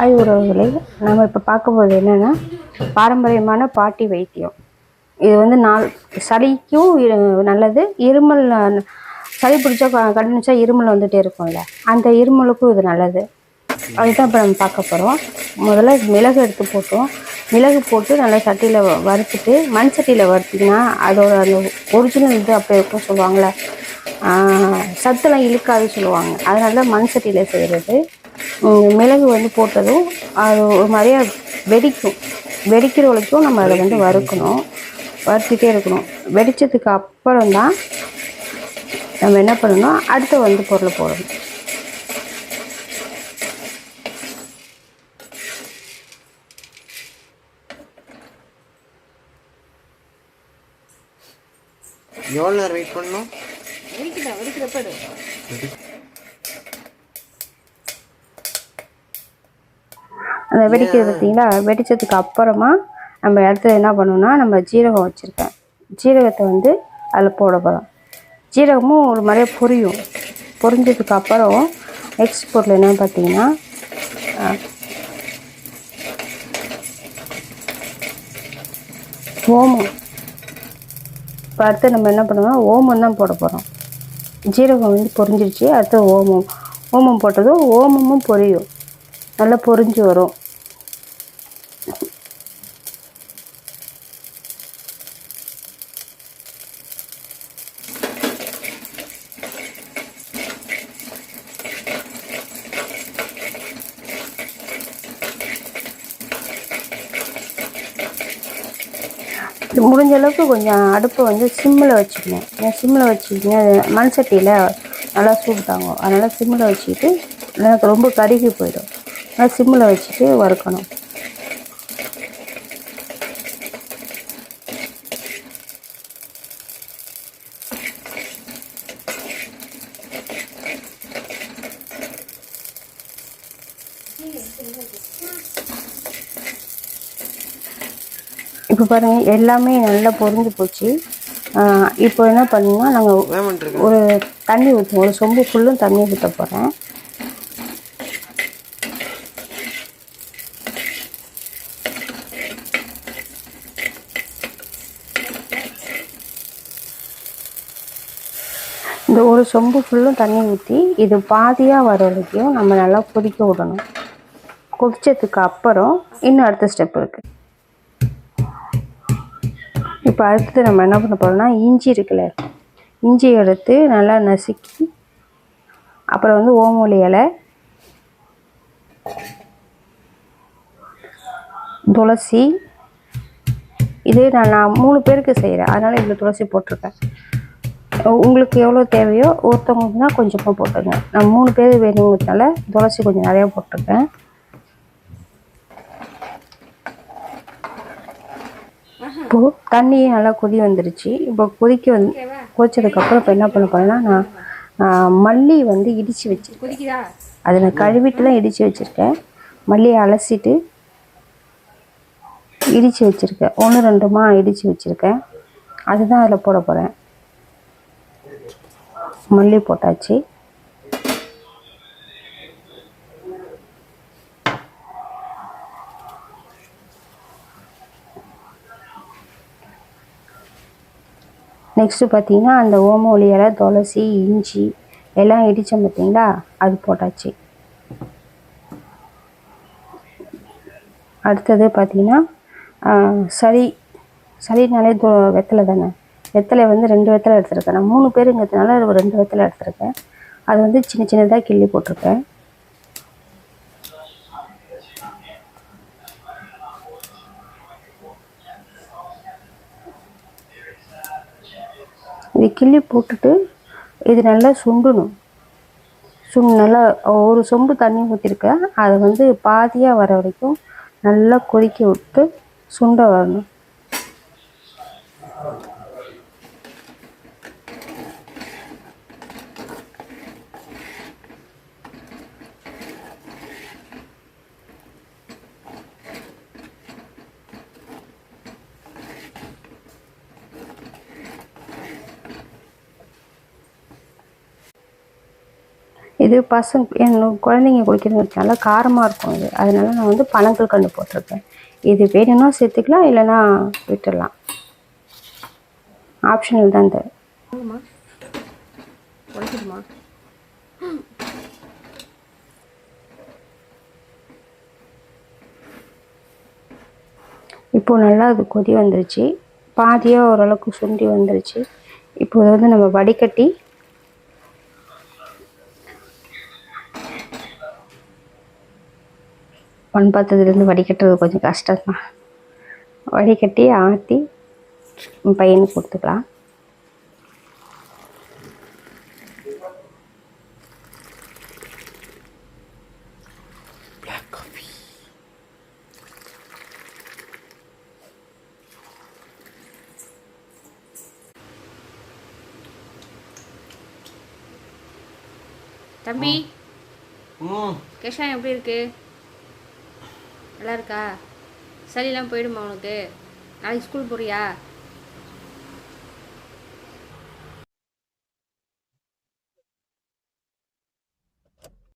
Hi உறவுகளை நம்ம இப்போ பார்க்கும்போது என்னென்னா பாரம்பரியமான பாட்டி வைத்தியம். இது வந்து நாள் சளிக்கும் இரு- நல்லது. இருமல் சளி பிடிச்சா க- இருமல் வந்துகிட்டே இருக்கும்ல. அந்த இருமலுக்கும் இது நல்லது. அதுதான் இப்போ நம்ம பார்க்க போகிறோம் முதல்ல மிளகு எடுத்து போட்டோம். மிளகு போட்டு நல்லா சட்டியில் வறுத்துட்டு மண் சட்டியில் வறுத்திங்கன்னா அதோட அந்த ஒரிஜினல் இது அப்படியே இருக்கும் சொல்லுவாங்கள்ல சத்தெல்லாம் இழுக்காது சொல்லுவாங்க. அதனால மண் சட்டியில் செய்கிறது மிளகு வந்து போட்டதும் அது ஒரு மாதிரியா வெடிக்கும். வெடிக்கிற வரைக்கும் நம்ம அதை வந்து வறுக்கணும். வறுத்துட்டே இருக்கணும். வெடிச்சதுக்கு அப்புறம் தான் நம்ம என்ன பண்ணணும்? அடுத்து வந்து பொருளை போடணும். எவ்வளோ நேரம் வெயிட் பண்ணணும்? அந்த வெடிக்கிறது பார்த்தீங்களா? வெடிச்சதுக்கு அப்புறமா நம்ம அடுத்து என்ன பண்ணணும்னா நம்ம ஜீரகம் வச்சுருக்கேன். ஜீரகத்தை வந்து அதில் போட போகிறோம் ஜீரகமும் ஒரு மாதிரியா பொரியும். பொரிஞ்சதுக்கு அப்புறம் நெக்ஸ்ட் பொருள் என்னன்னு பார்த்தீங்கன்னா ஓமம். இப்போ அடுத்து நம்ம என்ன பண்ணுவோம் ஓமம் தான் போட போகிறோம் ஜீரகம் வந்து பொரிஞ்சிருச்சு அடுத்து ஓமம். ஓமம் போட்டதும் ஓமமும் பொரியும். நல்லா பொரிஞ்சு வரும். முடிஞ்ச அளவுக்கு கொஞ்சம் அடுப்பை வந்து சிம்மில் வச்சுக்கணும். ஏன்னா சிம்மில் வச்சுக்கிங்க மண் சட்டியில் நல்லா சூடு தாங்கும் அதனால் சிம்மில் வச்சுக்கிட்டு எனக்கு ரொம்ப கருகி போயிடும். அதனால் சிம்மில் வச்சுட்டு வறுக்கணும். இப்போ பாருங்கள் எல்லாமே நல்லா பொரிஞ்சு போச்சு. இப்போ என்ன பண்ணணும்னா நாங்கள் ஒரு தண்ணி ஊற்றுவோம் ஒரு சொம்பு ஃபுல்லும் தண்ணி ஊற்ற போகிறேன் இந்த ஒரு சொம்பு ஃபுல்லும் தண்ணி ஊற்றி இது பாதியாக வர வரைக்கும் நம்ம நல்லா கொதிக்க விடணும். கொதிச்சதுக்கு அப்புறம் இன்னும் அடுத்த ஸ்டெப் இருக்குது இப்போ அடுத்தது நம்ம என்ன பண்ண போகிறோம்னா இஞ்சி இருக்குல்ல? இஞ்சி எடுத்து நல்லா நசுக்கி அப்புறம் வந்து ஓமொலி இலை துளசி இது நான் நான் மூணு பேருக்கு செய்கிறேன் அதனால் இவ்வளோ துளசி போட்டிருக்கேன். உங்களுக்கு எவ்வளோ தேவையோ ஒருத்தவங்களுக்குனா கொஞ்சமாக போட்டுருங்க நான் மூணு பேர் வேணுங்கிறதுனால துளசி கொஞ்சம் நிறையா போட்டிருக்கேன். இப்போது தண்ணி நல்லா கொதி வந்துருச்சு. இப்போ கொதிக்க வந்து கொதிச்சதுக்கப்புறம் இப்போ என்ன பண்ண போறேன்னா நான் மல்லி வந்து இடித்து வச்சிருக்கேன். அதை நான் கழுவிட்டு தான் இடித்து வச்சுருக்கேன். மல்லியை அலசிட்டு இடித்து வச்சுருக்கேன். ஒன்று ரெண்டுமா இடித்து வச்சுருக்கேன். அதுதான் அதில் போட போகிறேன் மல்லி போட்டாச்சு. நெக்ஸ்ட்டு பார்த்தீங்கன்னா அந்த ஓம ஒலி இலை துளசி இஞ்சி எல்லாம் இடித்தோம் பார்த்தீங்களா? அது போட்டாச்சு. அடுத்தது பார்த்தீங்கன்னா சளி. சளினாலே தோ வெத்தலை தானே. வெத்தலை வந்து ரெண்டு வெத்தலை எடுத்திருக்கேன். நான் மூணு பேருங்கிறதுனால ஒரு ரெண்டு வெத்தலை எடுத்திருக்கேன். அது வந்து சின்ன சின்னதாக கிள்ளி போட்டிருக்கேன். இது கிள்ளி போட்டுட்டு இது நல்லா சுண்டணும். சுண் நல்லா ஒரு சொம்பு தண்ணி ஊற்றிருக்கேன் அதை வந்து பாதியாக வர வரைக்கும் நல்லா கொதிக்க விட்டு சுண்ட வரணும். இது பசங்க என் குழந்தைங்க குடிக்கிறது நல்லா காரமாக இருக்கும் இது. அதனால நான் வந்து பனங்கள் கண்டு போட்டிருக்கேன். இது வேணும்னா சேர்த்துக்கலாம் இல்லைன்னா விட்டுடலாம். ஆப்ஷனல் தான் இந்த உடைச்சிடுமா இப்போ நல்லா அது கொதி வந்துருச்சு. பாதியாக ஓரளவுக்கு சுண்டி வந்துருச்சு. இப்போ வந்து நம்ம வடிகட்டி மண் பாத்திரத்துலேருந்து வடிகட்டுறது கொஞ்சம் கஷ்டம்தான். வடிகட்டி ஆற்றி பையனுக்கு கொடுத்துக்கலாம். Black coffee. தம்பி கஷாயம் எப்படி இருக்கு? நல்லா இருக்கா சளியெல்லாம் போயிடுமா உனக்கு? நாளைக்கு ஸ்கூல் போறியா?